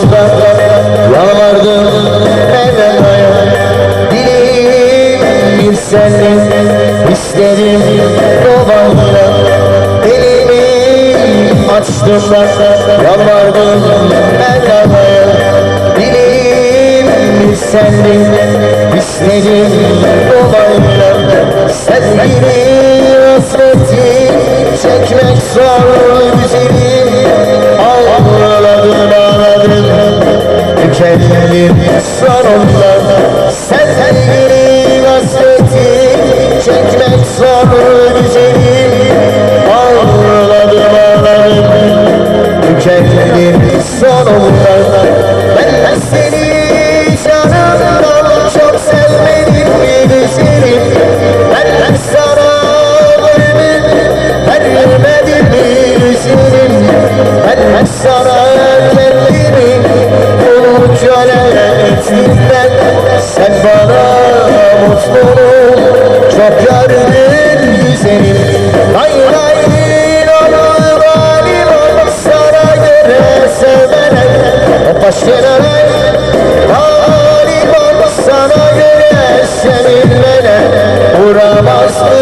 Yolumuzda yalvardım Mevla'ya Dilim bir senin isterim elimi açtım ben Yalvardım Mevla'ya Dilim bir senin isterim Dolayla Sevgili tükendim sonunda Sevgili hasreti. Çekmek zor güzelim Ağladım ağladım. Tükendim sonunda Ben seni sana göre Uğramaz mı